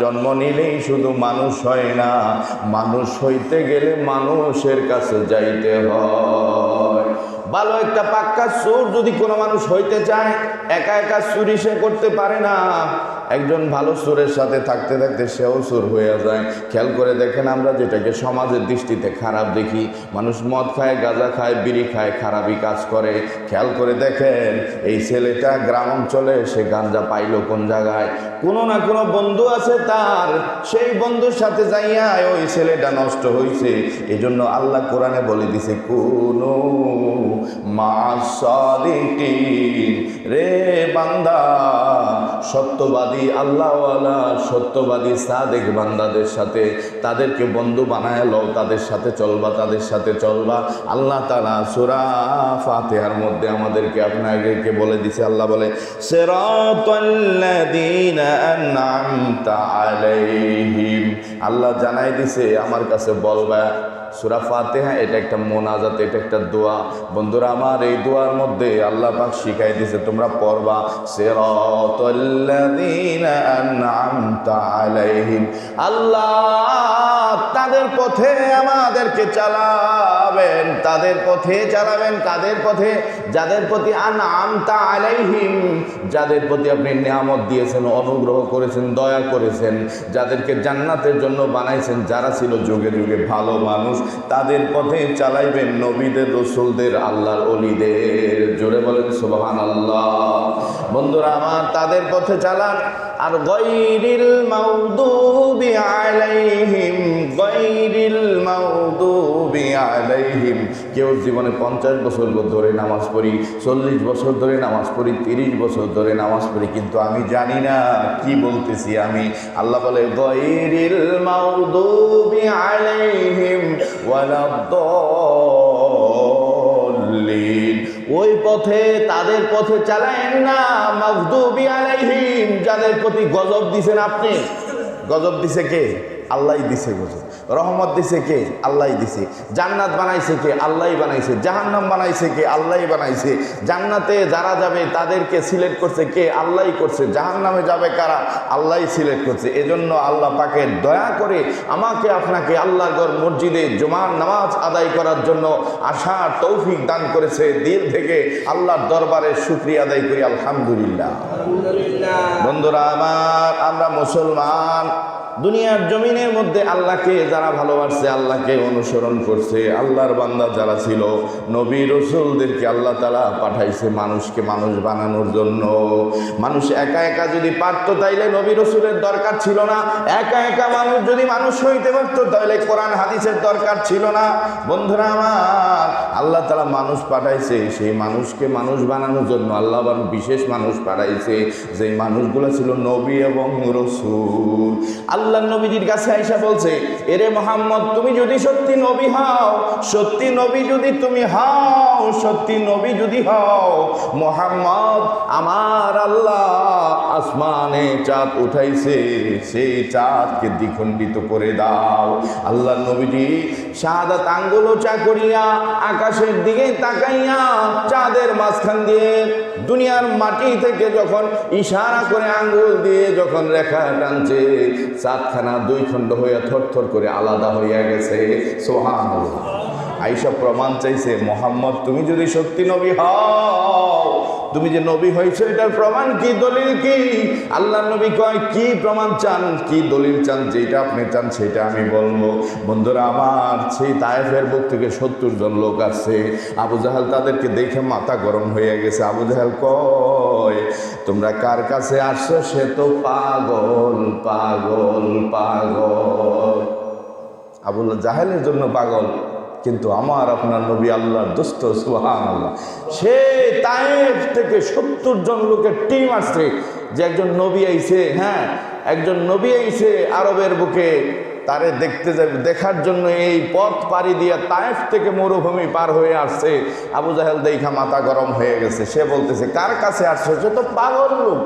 জন্ম নিলেই শুধু মানুষ হয় না, মানুষ হইতে গেলে মানুষের কাছে যাইতে হয়। ভালো একটা পাক্কা চোর যদি কোনো মানুষ হইতে চায়, একা একা চুরি সে করতে পারে না। একজন ভালো সুরের সাথে থাকতে থাকতে সেও সুর হয়ে যায়। খেয়াল করে দেখেন আমরা যেটাকে সমাজের দৃষ্টিতে খারাপ দেখি, মানুষ মদ খায়, গাঁজা খায়, বিড়ি খায়, খারাপই কাজ করে। খেয়াল করে দেখেন, এই ছেলেটা গ্রাম অঞ্চলে সে গাঞ্জা পাইলো কোন জায়গায়? কোনো না কোনো বন্ধু আছে তার, সেই বন্ধুর সাথে যাইয়া ওই ছেলেটা নষ্ট হয়েছে এই জন্য আল্লাহ কোরআনে বলে দিছে, কোনো মাসাদিকিন রে বান্দা, সত্যবাদী আল্লাহওয়ালা, সত্যবাদী সাদেক বান্দাদের সাথে তাদেরকে বন্ধু বানায় লও, তাদের সাথে চলবা, তাদের সাথে চলবা। আল্লাহ তালা সুরা ফাতেহার মধ্যে আমাদেরকে আপনাদেরকে বলে দিছে, আল্লাহ বলে আল্লাহ জানাই দিছে, আমার কাছে বলবা সুরা ফাতেহা, এটা একটা মোনাজাত, এটা একটা দোয়া। বন্ধুরা, আমার এই দোয়ার মধ্যে আল্লাহ পাক শিখাই দিছে তোমরা পড়বা আলাইহিম আল্লাহ তাদের পথে আমাদেরকে চালাবেন। তাদের পথে চালাবেন তাদের পথে? যাদের প্রতি আনআমতা আলাইহিম, যাদের প্রতি আপনি নিয়ামত দিয়েছেন, অনুগ্রহ করেছেন, দয়া করেছেন, যাদেরকে জান্নাতের জন্য বানাইছেন, যারা ছিল যুগে যুগে ভালো মানুষ তাদের পথে চালাইবেন নবীদের, রসুলদের, আল্লাহর অলিদের। জোরে বলেন সুবহান আল্লাহ বন্ধুরা আমার তাদের পথে চালান। আর গৈরিল মাউদুবি আলাইহিম গৈরিল মাউদুবি আলাইহিম। কেউ জীবনে পঞ্চাশ বছর ধরে নামাজ পড়ি, চল্লিশ বছর ধরে নামাজ পড়ি, তিরিশ বছর ধরে নামাজ পড়ি, কিন্তু আমি জানি না কি বলতেছি আমি। আল্লাহ বলে ওই পথে তাদের পথে চালায়েন না মাগদুবি আলাইহিম, যাদের প্রতি গজব দিছেন আপনি। গজব দিছে কে? আল্লাহ দিছে গজব রহমত দিছে কে? আল্লাহ দিছে। জান্নাত বানাইছে কে? আল্লাহ বানাইছে। জাহান্নাম বানাইছে কে? আল্লাহ বানাইছে। জান্নাতে যারা যাবে তাদেরকে সিলেক্ট করছে কে? আল্লাহ করছে। জাহান্নামে যাবে কারা? আল্লাহ সিলেক্ট করছে। এজন্য আল্লাহ পাকে দয়া করে আমাকে আপনাকে আল্লাহর ঘর মসজিদে জুমার নামাজ আদায় করার জন্য আশা তৌফিক দান করেছে। দিল থেকে আল্লাহর দরবারে শুক্রিয়া আদায় করি। আলহামদুলিল্লাহ। বন্ধুরা আমার আমরা মুসলমান। দুনিয়ার জমিনের মধ্যে আল্লাহকে যারা ভালোবাসছে, আল্লাহকে অনুসরণ করছে, আল্লাহর বান্দা যারা ছিল, নবী রসুলদেরকে আল্লাহ তালা পাঠাইছে মানুষকে মানুষ বানানোর জন্য। মানুষ একা একা যদি পারতো, তাইলে নবী রসুলের দরকার ছিল না। একা একা মানুষ যদি মানুষ হইতে পারতো তাহলে কোরআন হাদিসের দরকার ছিল না। বন্ধুরা আমার, আল্লাহ তালা মানুষ পাঠাইছে, সেই মানুষকে মানুষ বানানোর জন্য আল্লাহ বিশেষ মানুষ পাঠাইছে যে মানুষগুলো ছিল নবী এবং রসুল। আল্লাহ নবীজির কাছে আইসা বলছে, এরে মোহাম্মদ, তুমি যদি সত্যি নবী হও, সত্যি নবী যদি তুমি হও, সত্যি নবী যদি হও, মোহাম্মদ, আমার আল্লাহ আসমানে চাঁদ উঠাইছে, সেই চাঁদকে দ্বিখণ্ডিত করে দাও। আল্লাহ নবীজি শাহাদাত আঙ্গুল চা করিয়া আকাশের দিকে তাকাইয়া চাঁদের মাঝখান দিয়ে দুনিয়ার মাটি থেকে যখন ইশারা করে আঙ্গুল দিয়ে যখন রেখা টানছে চাঁদখানা দুই খণ্ড হইয়া থরথর করে আলাদা হইয়া গেছে। সোহান আইসব প্রমাণ চাইছে, মোহাম্মদ, তুমি যদি সত্যি নবী হও তুমি যে নবী হয়েছে, এটার প্রমাণ কি? দলিল কি? আল্লাহ নবী কয়, কি প্রমাণ চান? কি দলিল চান? যেটা আপনি চান, সেটা আমি বলব। বন্ধুরা, আমার সেই তায়েফের বুক থেকে সত্তর জন লোক আছে। আবু জাহাল তাদেরকে দেখে মাথা গরম হয়ে গেছে। আবু জাহাল কয়, তোমরা কার কাছে আসছো? সে তো পাগল পাগল পাগল। আবুল জাহেলের জন্য পাগল। কিন্তু আমার আপনার নবী আল্লাহর দোস্ত সুহান আল্লাহ সে তায়েফ থেকে সত্তর জন লোকের টিম আসছে। যে একজন নবী আইছে হ্যাঁ একজন নবী আইছে আরবের বুকে, তারে দেখতে যাবে, দেখার জন্য এই পথ পাড়ি দিয়ে তায়েফ থেকে মরুভূমি পার হয়ে আসছে। আবু জাহেল দেখা মাথা গরম হয়ে গেছে। সে বলতেছে, কার কাছে আসছে? সে তো পাগল লোক।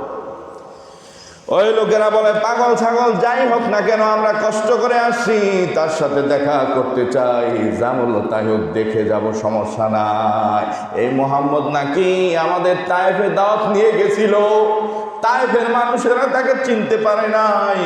ওই লোকেরা বলে, পাগল, ছাগল, যাই হোক না কেন, আমরা কষ্ট করে আসছি। তার সাথে দেখা করতে চাই। জামল তাই হোক, দেখে যাব, সমস্যা নাই। এই মোহাম্মদ নাকি আমাদের তাইফে দাওয়াত নিয়ে গেছিল। তাইফের মানুষেরা তাকে চিনতে পারে নাই।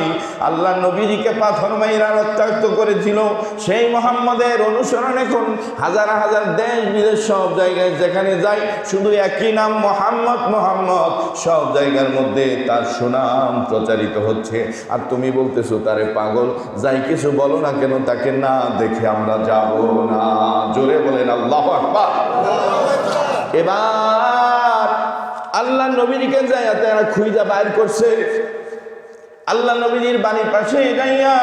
আল্লাহ নবীজিকে পাথর মাইরা রক্তাক্ত করেছিল। সেই মোহাম্মদের অনুসরণ এখন হাজার হাজার দেশ বিদেশ সব জায়গায় যেখানে যায়, শুধু একই নাম মোহাম্মদ মোহাম্মদ, সব জায়গার মধ্যে তার সুনাম প্রচারিত হচ্ছে। আর তুমি বলতেছো, তারে পাগল, যাই কিছু বলো না কেন, তাকে না দেখে আমরা যাব না। জোরে বলেন, আল্লাহ এবার আল্লাহ নবীকে যায় তারা খুঁজা বাইর করছে। আল্লাহ নবীজির বাড়ির পাশে যাইয়া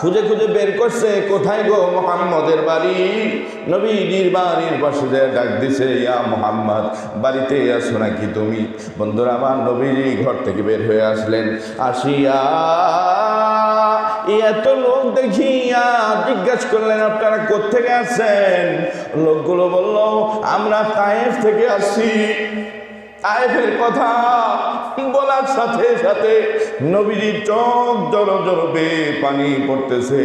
খুঁজে খুঁজে বের করছে, কোথায় গো মোহাম্মদের বাড়ি? নবীজির বাড়ির পাশে যায় ডাক দিছে, ইয়া মোহাম্মদ, বাড়িতে আসো নাকি তুমি? বন্ধুরা, আমার নবীজি ঘর থেকে বের হয়ে আসলেন। আসিয়া এত লোক দেখিয়া জিজ্ঞাসা করলেন, আপনারা কোথেকে আসছেন? লোকগুলো বলল, আমরা তায়েফ থেকে আসছি। তায়েফের কথা বলার সাথে সাথে নবীজির চোখ জল জলবে পানি পড়তেছে।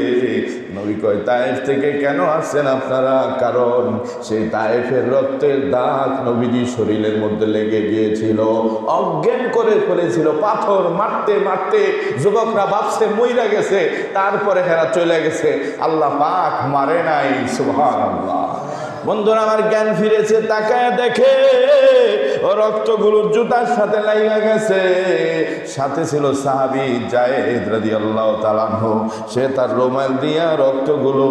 নবী কয়, তায়েফ থেকে কেন আসছেন আপনারা? কারণ সেই তায়েফের রক্তের দাগ নবীজির শরীরের মধ্যে লেগে গিয়েছিল। অজ্ঞান করে ফেলেছিল, পাথর মারতে মারতে। যুবকরা ভাবছে, মইরা গেছে। তারপরে হেরা চলে গেছে। আল্লাহ পাক মারে নাই সুবহান আল্লাহ বন্ধুরা, আমার জ্ঞান ফিরেছে, তাকায় দেখে ও রক্তগুলো জুতার সাথে লাইগা গেছে। সাথে ছিল সাহাবি জায়েদ রাদিয়াল্লাহু তাআলা আনহু। সে তার রুমাল দিয়া রক্তগুলো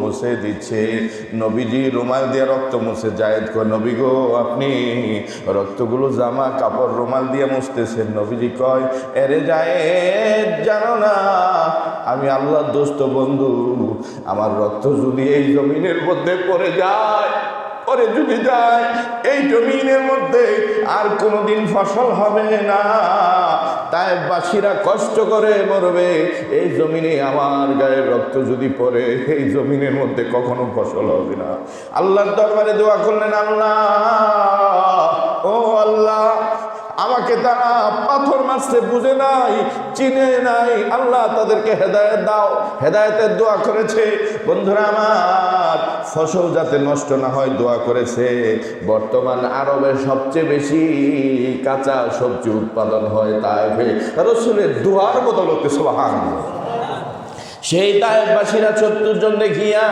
মুছে দিচ্ছে। নবীজি রুমাল দিয়া রক্ত মুছে, জায়েদ কয়, নবী গো, আপনি রক্তগুলো জামা কাপড় রুমাল দিয়ে মুছতেছেন। নবীজি কয়, এরে জায়েদ, জানো না, আমি আল্লাহর দোস্ত বন্ধু। আমার রক্ত যদি এই জমিনের মধ্যে পড়ে যায় পরে যদি যায়, এই জমিনের মধ্যে আর কোনোদিন ফসল হবে না। তাই বাসীরা কষ্ট করে মরবে। এই জমিনে আমার গায়ে রক্ত যদি পড়ে, এই জমিনের মধ্যে কখনো ফসল হবে না। আল্লাহর দরবারে দোয়া করলেন আল্লাহ। ও আল্লাহ আমাকে তারা পাথর মারছে, বুঝে নাই, চিনে নাই। আল্লাহ তাদেরকে হেদায়ত দাও। হেদায়তের দোয়া করেছে। বন্ধুরা আমার, ফসল যাতে নষ্ট না হয় দোয়া করেছে। বর্তমান আরবের সবচেয়ে বেশি কাঁচা সবজি উৎপাদন হয় তাই রসুলের দোয়ার বদলতে সোহান সেই তায়েববাসীরা চতুর জন দেখিয়া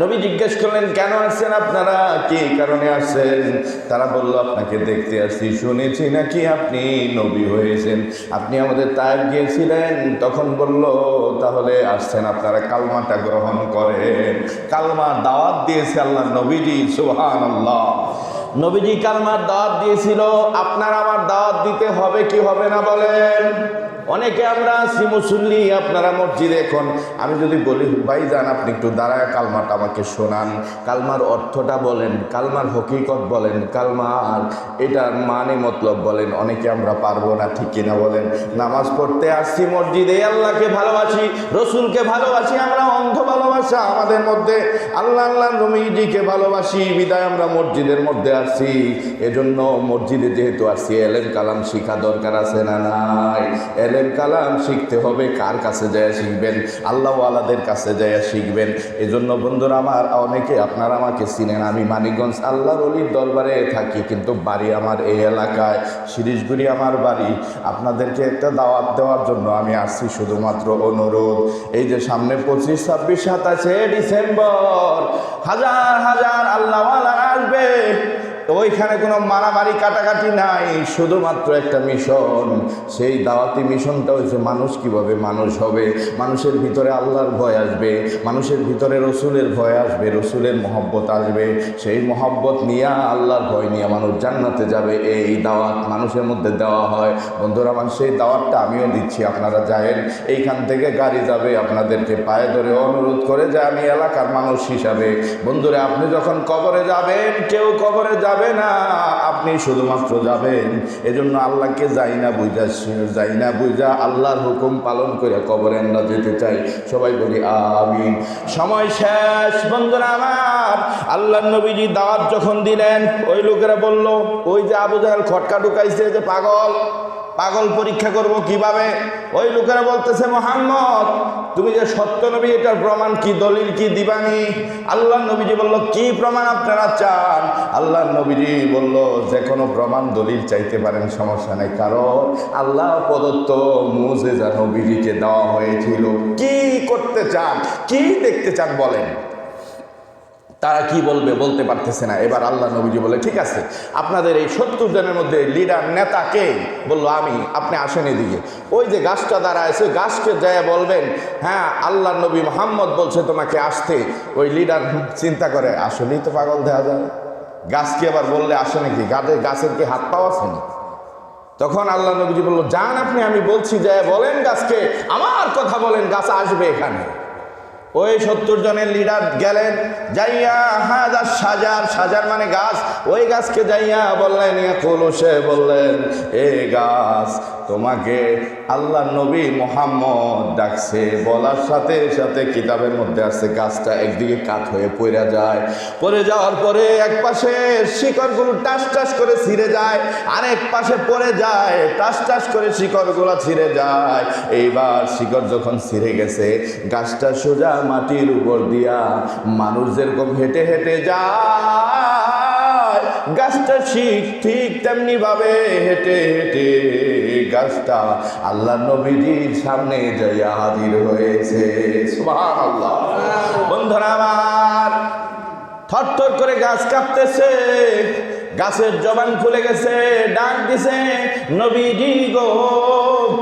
নবী জিজ্ঞেস করলেন, কেন আসছেন আপনারা? কি কারণে আসছেন? তারা বলল, আপনাকে দেখতে আসছি, শুনেছি নাকি আপনি নবী হয়েছেন। আপনি আমাদের তায়েব গিয়েছিলেন। তখন বলল, তাহলে আসছেন আপনারা, কালমাটা গ্রহণ করেন। কালমা দাওয়াত দিয়েছে আল্লাহ নবীজি সুহান আল্লাহ নবীজি কালমার দাওয়াত দিয়েছিল, আপনার আমার দাওয়াত দিতে হবে কি হবে না বলেন? অনেকে আমরা আছি মুসল্লি, আপনারা মসজিদে এখন। আমি যদি বলি, ভাই যান আপনি একটু দাঁড়ায় কালমাটা আমাকে শোনান। কালমার অর্থটা বলেন, কালমার হকিকত বলেন, কালমার এটার মানে মতলব বলেন, অনেকে আমরা পারব না, ঠিক কিনা বলেন। নামাজ পড়তে আসছি মসজিদে, আল্লাহকে ভালোবাসি, রসুলকে ভালোবাসি, আমরা অন্ধ ভালোবাসা আমাদের মধ্যে। আল্লাহ আল্লাহ রমিজিকে ভালোবাসি, বিদায় আমরা মসজিদের মধ্যে আসছি। এজন্য মসজিদে যেহেতু আসছি এলেন কালাম শিখা দরকার আছে না নাই? এলেম কালাম শিখতে হবে। কার কাছে যায় শিখবেন? আল্লাহ আলাদের কাছে যায় শিখবেন। এজন্য বন্ধুরা, আমার অনেকে আপনারা আমাকে চিনেন, আমি মানিকগঞ্জ আল্লাহর অলির দরবারে থাকি, কিন্তু বাড়ি আমার এই এলাকায় শিরিশগুড়ি আমার বাড়ি। আপনাদেরকে একটা দাওয়াত দেওয়ার জন্য আমি আসছি শুধুমাত্র অনুরোধ। এই যে সামনে পঁচিশ, ছাব্বিশ, সাতাশে ডিসেম্বর, হাজার হাজার আল্লাহ আসবে। ওইখানে কোনো মারামারি কাটাকাটি নাই, শুধুমাত্র একটা মিশন। সেই দাওয়াতি মিশনটা হচ্ছে মানুষ কীভাবে মানুষ হবে? মানুষের ভিতরে আল্লাহর ভয় আসবে, মানুষের ভিতরে রসুলের ভয় আসবে, রসুলের মহব্বত আসবে। সেই মহব্বত নিয়ে আল্লাহর ভয় নিয়ে মানুষ জান্নাতে যাবে। এই দাওয়াত মানুষের মধ্যে দেওয়া হয়। বন্ধুরা, আমার সেই দাওয়াতটা আমিও দিচ্ছি, আপনারা যায়েন। এইখান থেকে গাড়ি যাবে, আপনাদেরকে পায়ে ধরে অনুরোধ করে যে আমি এলাকার মানুষ হিসাবে। বন্ধুরা, আপনি যখন কবরে যাবেন, কেউ কবরে যাবে না, আপনি শুধুমাত্র যাবেন। এজন্য আল্লাহকে যাই না বুঝা, যাই না বুঝা আল্লাহর হুকুম পালন করে কবরে আমরা যেতে চাই। সবাই বলি, আমিন। সময় শেষ, বন্ধুরা আমার। আল্লাহ নবীজি দাওয়াত যখন দিলেন, ওই লোকেরা বলল, ওই যে আবু জাহেল খটকা ঢুকাইছে যে পাগল। পাগল পরীক্ষা করব কীভাবে? ওই লোকেরা বলতেছে, মোহাম্মদ, তুমি যে সত্য নবী, এটার প্রমাণ কি, দলিল কি দিবানি? আল্লাহ নবীজি বলল, কি প্রমাণ আপনারা চান? আল্লাহ নবীজি বলল, যে কোনো প্রমাণ, দলিল চাইতে পারেন, সমস্যা নেই। কারণ আল্লাহ প্রদত্ত মুজে মুজেজা নবীজিকে দেওয়া হয়েছিল। কি করতে চান? কি দেখতে চান বলেন? তারা কি বলবে বলতে পারতেছে না। এবার আল্লাহ নবীজি বলে, ঠিক আছে, আপনাদের এই সত্তর জনের মধ্যে লিডার নেতা কে? বলল, আমি, আপনি আসেন এদিকে। ওই যে গাছটা দাঁড়া আছে ওই গাছকে যায় বলবেন হ্যাঁ আল্লাহ নবী মোহাম্মদ বলছে তোমাকে আসতে। ওই লিডার চিন্তা করে, আসলেই তো পাগল দেওয়া যায়। গাছকে আবার বললে, আসে নাকি? গাছের গাছের কি হাত পাওয়া আছে? তখন আল্লাহ নবীজি বলল, যান আপনি, আমি বলছি, যে বলেন গাছকে, আমার কথা বলেন, গাছ আসবে এখানে। ওই সত্তর জনের লিডার গেলেন, যাইয়া হাজার সাজার সাজার মানে গাছ। ওই গাছকে যাইয়া বললেন কলসে বললেন, এ গাছ তোমাকে আল্লাহ নবী মোহাম্মদ ডাকছে, বলার সাথে সাথে কিতাবের মধ্যে আছে গাছটা একদিকে কাত হয়ে পড়ে যায়। পড়ে যাওয়ার পরে এক পাশে শিকড়গুলো টাস টাস করে ছিঁড়ে যায়, আরেক পাশে পড়ে যায়, টাস টাস করে শিকড়গুলো ছিঁড়ে যায়। এইবার শিকড় যখন ছিঁড়ে গেছে, গাছটা সোজা মাটির উপর দিয়া মানুষ যেরকম হেঁটে হেঁটে যায় গাছটা ঠিক ঠিক তেমনি ভাবে হেঁটে হেঁটে গাছটা আল্লাহ নবীজির সামনে যাইয়া হাজির হয়েছে। বন্ধুরা আমার থরথর করে গাছ কাঁপতেছে। গাছের জবান খুলে গেছে, ডাক দিছে নবীজি গো,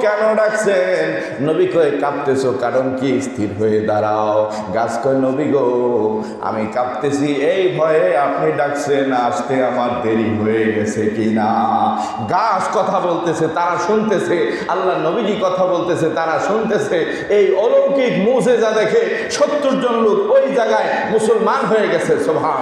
কেন ডাকছেন? নবী কয়ে, কাঁপতেছ কারণ কি? স্থির হয়ে দাঁড়াও। গাছ কয়, নবী গো, আমি কাঁপতেছি, এই ভয়ে আপনি ডাকছেন, আসতে আমার দেরি হয়ে গেছে কি না গাছ কথা বলতেছে, তারা শুনতেছে, আল্লাহ নবীজি কথা বলতেছে, তারা শুনতেছে, এই অলৌকিক মুজেজা দেখে সত্তর জন লোক ওই জায়গায় মুসলমান হয়ে গেছে সোভান